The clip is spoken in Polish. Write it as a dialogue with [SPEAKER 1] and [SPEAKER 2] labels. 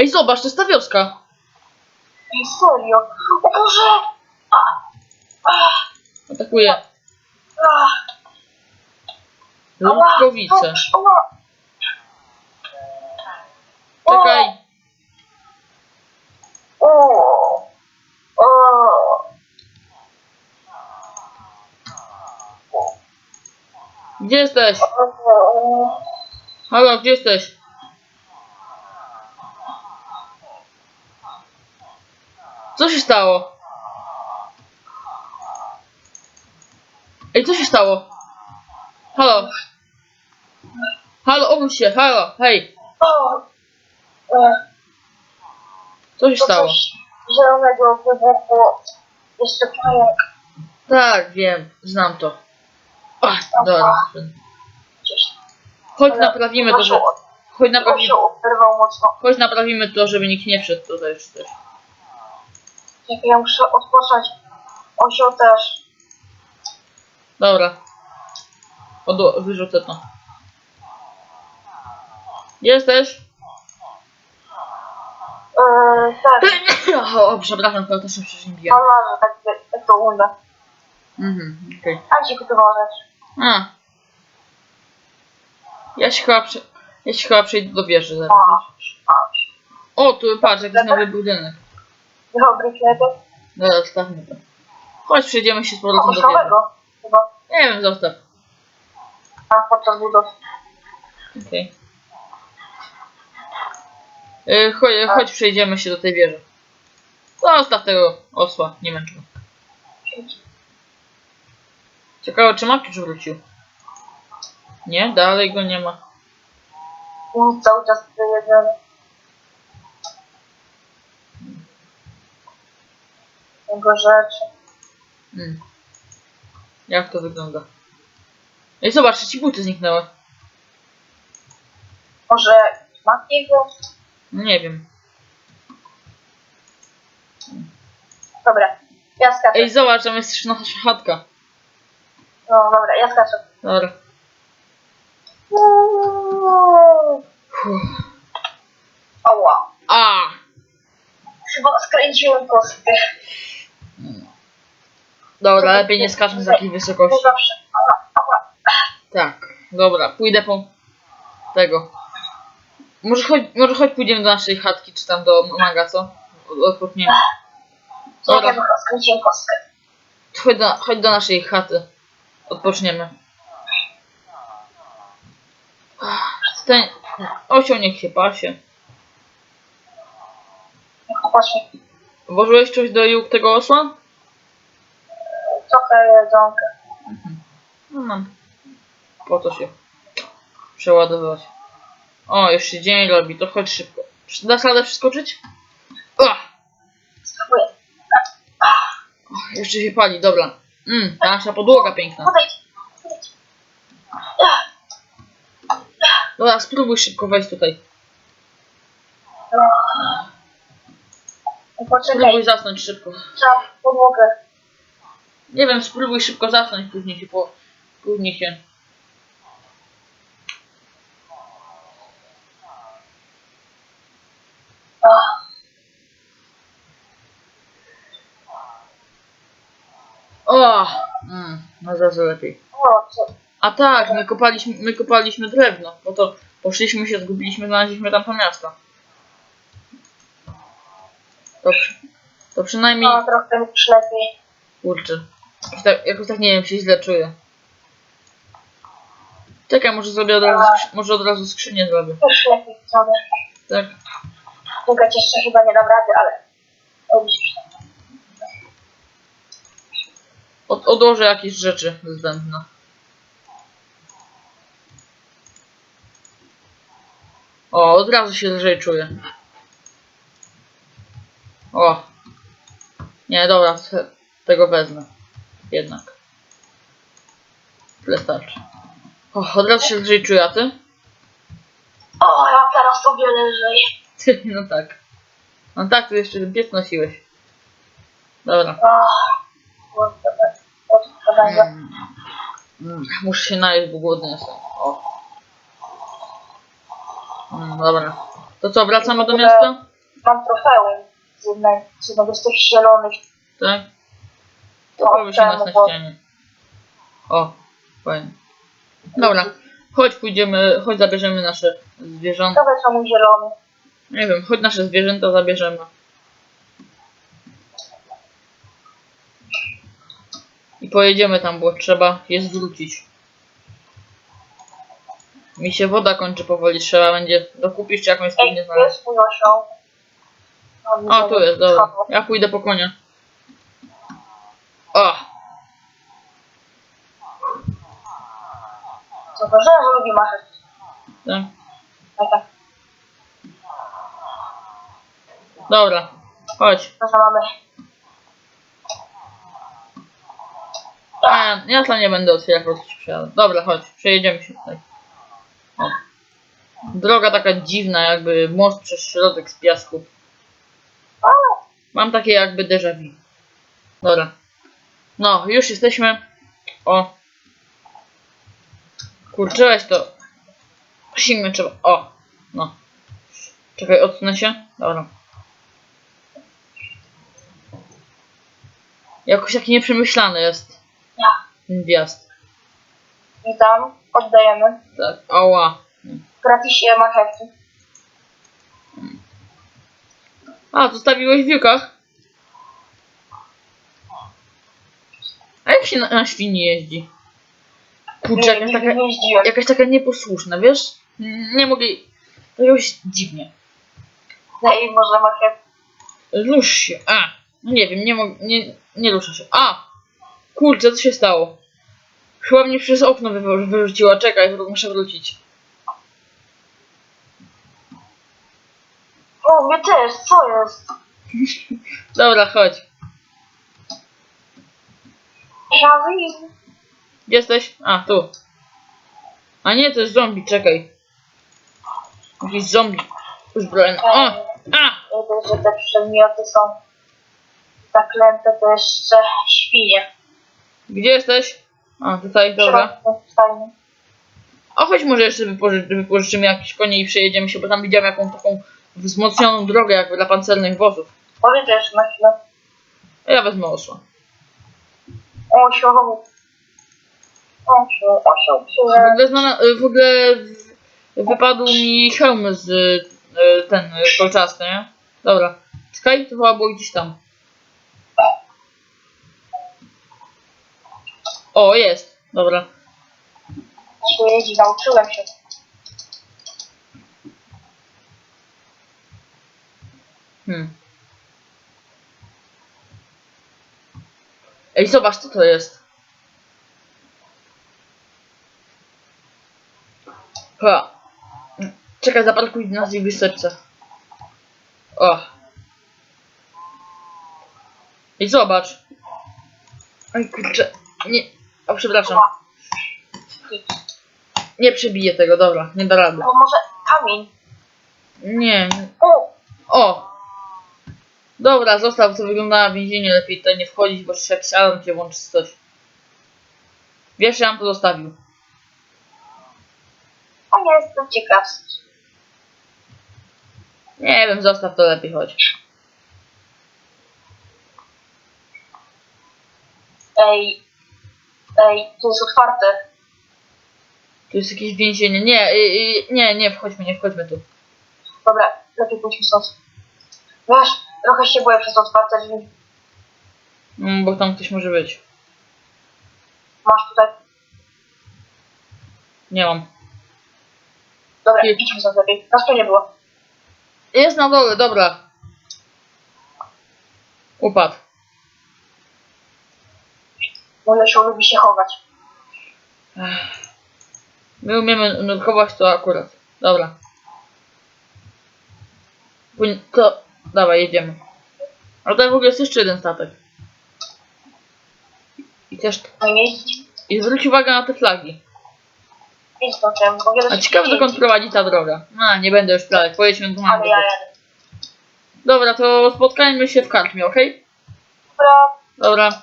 [SPEAKER 1] Ej, zobacz, to jest ta wioska.
[SPEAKER 2] Ej, serio? O Boże!
[SPEAKER 1] Atakuje.
[SPEAKER 2] A, ała,
[SPEAKER 1] Ludkowice.
[SPEAKER 2] dobrze, ała.
[SPEAKER 1] Czekaj.
[SPEAKER 2] O, o,
[SPEAKER 1] Gdzie jesteś?
[SPEAKER 2] o,
[SPEAKER 1] Halo, gdzie jesteś? Co się stało? Ej, co się stało? Halo? Halo, obudź się, halo, hej,
[SPEAKER 2] o. E,
[SPEAKER 1] co się
[SPEAKER 2] To
[SPEAKER 1] stało?
[SPEAKER 2] coś zielonego wybuchło. Jeszcze pająk
[SPEAKER 1] Tak, wiem, znam to. Ach, dobra.
[SPEAKER 2] gdzieś.
[SPEAKER 1] Chodź naprawimy to, że... Chodź
[SPEAKER 2] On
[SPEAKER 1] naprawimy,
[SPEAKER 2] się oberwał mocno.
[SPEAKER 1] chodź naprawimy to, żeby nikt nie wszedł tutaj już też.
[SPEAKER 2] Jak ja muszę odpocząć. Osioł też.
[SPEAKER 1] Dobra. Odło- wyrzucę to. Gdzie jesteś?
[SPEAKER 2] Yy, tak,
[SPEAKER 1] o, przepraszam, to też się przeziębiłem.
[SPEAKER 2] ale tak jak to uda.
[SPEAKER 1] Mhm, okej.
[SPEAKER 2] A ci gotowała rzecz.
[SPEAKER 1] A. Ja się chyba, prze... ja się chyba przejdę do wieży zaraz. O, tu patrz, jakiś nowy budynek.
[SPEAKER 2] Dobry kwiatek.
[SPEAKER 1] Dobra, zostawmy to. Chodź, przejdziemy się z powrotem do wieży.
[SPEAKER 2] Chyba.
[SPEAKER 1] Nie wiem, zostaw.
[SPEAKER 2] A podczas budowy.
[SPEAKER 1] Okej. Y, chodź, chodź, przejdziemy się do tej wieży. Zostaw tego osła, nie męcz go. Ciekawe, czy Makiusz wrócił. Nie, dalej go nie ma.
[SPEAKER 2] Cały czas jeden. Jego rzeczy.
[SPEAKER 1] Hmm. Jak to wygląda? Ej, zobacz, ci buty zniknęły.
[SPEAKER 2] Może Makiego?
[SPEAKER 1] No nie wiem.
[SPEAKER 2] Dobra, ja skaczę.
[SPEAKER 1] Ej, zobacz, tam jest nasza chatka.
[SPEAKER 2] No dobra, ja skaczę.
[SPEAKER 1] Dobra. Uff.
[SPEAKER 2] Ała.
[SPEAKER 1] A!
[SPEAKER 2] Chyba skręciłem kostkę.
[SPEAKER 1] Dobra, lepiej nie skaczmy z takiej wysokości. Tak, dobra, pójdę po tego. Może chodź, może chodź pójdziemy do naszej chatki, czy tam do maga, co? Od- Odpoczniemy. Dobra, chodź do, chodź do naszej chaty. Odpoczniemy. Ten osioł niech się pasie. Włożyłeś coś do jóg tego osła?
[SPEAKER 2] Trochę jedzonka.
[SPEAKER 1] No mam. Po to się przeładowywać. O, już się dzień robi, to chodź szybko. Dasz radę przeskoczyć? Ach,
[SPEAKER 2] Spróbuję.
[SPEAKER 1] jeszcze się pali, dobra. Mm, ta nasza podłoga piękna. Dobra, spróbuj szybko wejść tutaj.
[SPEAKER 2] No. Poczekaj,
[SPEAKER 1] Spróbuj zasnąć szybko.
[SPEAKER 2] trzeba podłogę.
[SPEAKER 1] Nie wiem, spróbuj szybko zasnąć, później się po... Później się... O! Mm, no zaraz lepiej. A tak, my kopaliśmy, my kopaliśmy drewno, bo to poszliśmy się, zgubiliśmy, znaleźliśmy tam to miasto. To, przy- to przynajmniej...
[SPEAKER 2] No, trochę lepiej.
[SPEAKER 1] Kurczę. Jakoś tak, jakoś tak nie wiem, się źle czuję. Czekaj, może zrobię od razu, skrzy- może od razu skrzynię zrobię.
[SPEAKER 2] Już lepiej sobie.
[SPEAKER 1] Tak.
[SPEAKER 2] Pukać jeszcze chyba nie dam rady, ale...
[SPEAKER 1] Od, odłożę jakieś rzeczy zbędne. O, od razu się lżej czuję. O. Nie, dobra, te- tego wezmę. Jednak. Tyle starczy. O, od razu się lżej czuję, a ty?
[SPEAKER 2] O, ja teraz o wiele lżej.
[SPEAKER 1] Ty, no tak. No tak, ty jeszcze piec nosiłeś. Dobra.
[SPEAKER 2] O.
[SPEAKER 1] Mm. Mm, Muszę się najeść, bo głodny jestem. O. Mm, dobra. To co, wracamy do miasta?
[SPEAKER 2] mam trofeum z, jednej, z jednego z tych zielonych.
[SPEAKER 1] Tak? To powiesz nas na ścianie. O, fajnie. Dobra, chodź pójdziemy, chodź zabierzemy nasze zwierzęta.
[SPEAKER 2] To są zielony.
[SPEAKER 1] Nie wiem, chodź nasze zwierzęta zabierzemy. I pojedziemy tam, bo trzeba je zwrócić. Mi się woda kończy powoli, trzeba będzie dokupić czy jakąś
[SPEAKER 2] tu
[SPEAKER 1] znaleźć.
[SPEAKER 2] jest
[SPEAKER 1] O, tu jest, dobra. Ja pójdę po konia. O,
[SPEAKER 2] Zauważyłem, że lubi machać.
[SPEAKER 1] tak.
[SPEAKER 2] Tak, tak.
[SPEAKER 1] Dobra, chodź.
[SPEAKER 2] To co mamy.
[SPEAKER 1] A, ja, tam nie będę otwierał, po prostu się przejadę. Dobra, chodź, przejedziemy się tutaj. O. Droga taka dziwna, jakby most przez środek z piasku. Mam takie jakby déjà vu. Dobra. No, już jesteśmy. O. Kurczyłeś to. Sięgnę trzeba. O. No. Czekaj, odsunę się. Dobra. Jakoś taki nieprzemyślany jest
[SPEAKER 2] Ja.
[SPEAKER 1] ten wjazd.
[SPEAKER 2] Witam. Oddajemy.
[SPEAKER 1] Tak. Ała.
[SPEAKER 2] Gratisie marchewki.
[SPEAKER 1] A, zostawiłeś w wiłkach? Jak się na, na świni jeździ? Kurczę,
[SPEAKER 2] Nie,
[SPEAKER 1] jakaś
[SPEAKER 2] nie,
[SPEAKER 1] taka,
[SPEAKER 2] nie jeździłem.
[SPEAKER 1] jakaś taka nieposłuszna, wiesz? Nie mogę... To jakoś dziwnie.
[SPEAKER 2] Daj może marchewki.
[SPEAKER 1] Rusz się. A, no nie wiem, nie mogę... Nie, nie rusza się. A! Kurczę, co się stało? Chyba mnie przez okno wy, wyrzuciła. Czekaj, muszę wrócić.
[SPEAKER 2] O, mnie też. Co jest?
[SPEAKER 1] Dobra, chodź.
[SPEAKER 2] Żawi.
[SPEAKER 1] Gdzie jesteś? A, tu. A nie, to jest zombie, czekaj. Jakiś zombie uzbrojony. O! A!
[SPEAKER 2] Nie dość, że te przedmioty są zaklęte, to jeszcze świnie.
[SPEAKER 1] Gdzie jesteś? A, tutaj, dobra.
[SPEAKER 2] Fajnie.
[SPEAKER 1] A chodź może jeszcze wypoży wypożyczymy jakieś konie i przejedziemy się, bo tam widziałem jakąś taką wzmocnioną drogę jakby dla pancernych wozów.
[SPEAKER 2] Może też na chwilę.
[SPEAKER 1] A ja wezmę osła.
[SPEAKER 2] Osioł. Osioł, osioł.
[SPEAKER 1] W ogóle, znana, w ogóle wypadł mi hełm z y, ten y, kolczasty, nie? Dobra. Czekaj, to chyba było gdzieś tam. O, jest. Dobra.
[SPEAKER 2] Jeździ, nauczyłem się.
[SPEAKER 1] Hmm. Ej, zobacz, co to jest. Ha. Czekaj, zaparkuj nas i wysepce. O. I zobacz. Ej, kurczę. Nie. O, przepraszam. Nie przebiję tego, dobra, nie da rady.
[SPEAKER 2] To może kamień.
[SPEAKER 1] Nie.
[SPEAKER 2] O,
[SPEAKER 1] O! Dobra, zostaw, to wygląda na więzienie, lepiej tutaj nie wchodzić, bo jeszcze jakiś alarm cię włączy czy coś. Wiesz, ja bym to zostawił.
[SPEAKER 2] o nie, jestem ciekaw.
[SPEAKER 1] Nie wiem, zostaw to lepiej, chodź.
[SPEAKER 2] Ej, ej, to jest otwarte.
[SPEAKER 1] Tu jest jakieś więzienie. Nie, y, y, nie, nie, wchodźmy, nie wchodźmy tu.
[SPEAKER 2] Dobra, lepiej pójdźmy stąd. Wiesz, trochę się boję przez otwarte drzwi.
[SPEAKER 1] Mm, bo tam ktoś może być.
[SPEAKER 2] Masz tutaj.
[SPEAKER 1] Nie mam.
[SPEAKER 2] Dobra,
[SPEAKER 1] Nie.
[SPEAKER 2] idźmy stąd lepiej. Nas tu nie było.
[SPEAKER 1] Jest na dole, dobra. Upadł.
[SPEAKER 2] Mój osioł lubi się chować.
[SPEAKER 1] My umiemy nurkować to akurat. Dobra. To... Dawaj, jedziemy. Ale tutaj w ogóle jest jeszcze jeden statek. I też...
[SPEAKER 2] No i
[SPEAKER 1] zwróć uwagę na te flagi. A ciekawe dokąd prowadzi ta droga. No, nie będę już plalek, pojedźmy
[SPEAKER 2] ja jadę.
[SPEAKER 1] Dobra, to spotkajmy się w karczmie, okej?
[SPEAKER 2] Dobra,
[SPEAKER 1] Dobra.